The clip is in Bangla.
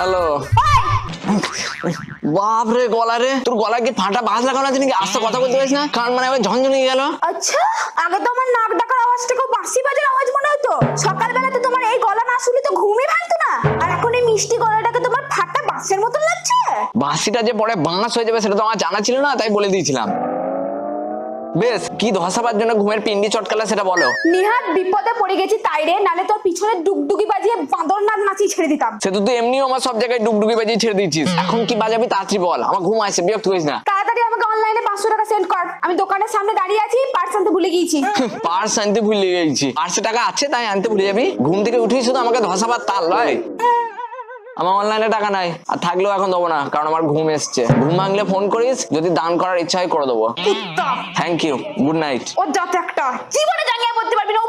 হ্যালো। বাপরে গলা রে তোর গলায় কি ফাটা বাজ লাগানো আছে নাকি? আস্তে কথা বলতে পারিস না? কান মানে আবার ঝনঝনে গেল। আচ্ছা আগে তো আমার নাক ডাকার আওয়াজটাকেও বাঁশি বাজার আওয়াজ মনে হতো। সকালবেলাতে তোমার এই গলা না শুনলে তো ঘুমই ভাঙতো না। আর এখন এই মিষ্টি গলাটাকে তোমার ফাটা বাঁশের মতন লাগছে। বাসিটা যে পরে বাঁশ হয়ে যাবে সেটা তো আমার জানা ছিল না তাই বলে দিয়েছিলাম। বেশ কি ধসাবার জন্য ঘুমের পিন্ডি চটকালা সেটা বলো। নিহাত বিপদে পড়ে গেছি তাই রে নালে তোর পিছনে ডুগডুগি বাজিয়ে নাচিয়ে ছেড়ে দিতাম। সে তো তুই এমনিও আমার সব জায়গায় ডুগডুগি বাজিয়ে ছেড়ে দিয়েছিস। এখন কি বাজাবি তাড়াতাড়ি বল আমার ঘুম আসছে বিরক্ত হইস না। তাড়াতাড়ি আমাকে অনলাইনে পাঁচশো টাকা সেন্ড কর। আমি দোকানের সামনে দাঁড়িয়ে আছি পার্স আনতে ভুলে গিয়েছি। পার্স আনতে ভুলে গেছি পার্সে টাকা আছে তাই আনতে ভুলে যাবি। ঘুম থেকে উঠেই শুধু আমাকে ধসাবার তাল লয় আমার অনলাইনে টাকা নাই আর থাকলেও এখন দেবো না কারণ আমার ঘুম এসছে। ঘুম ভাঙলে ফোন করিস যদি দান করার ইচ্ছা হয় করে দেবো। থ্যাংক ইউ গুড নাইট ও যত একটা জীবনে জানিয়ে বলতে পারবি না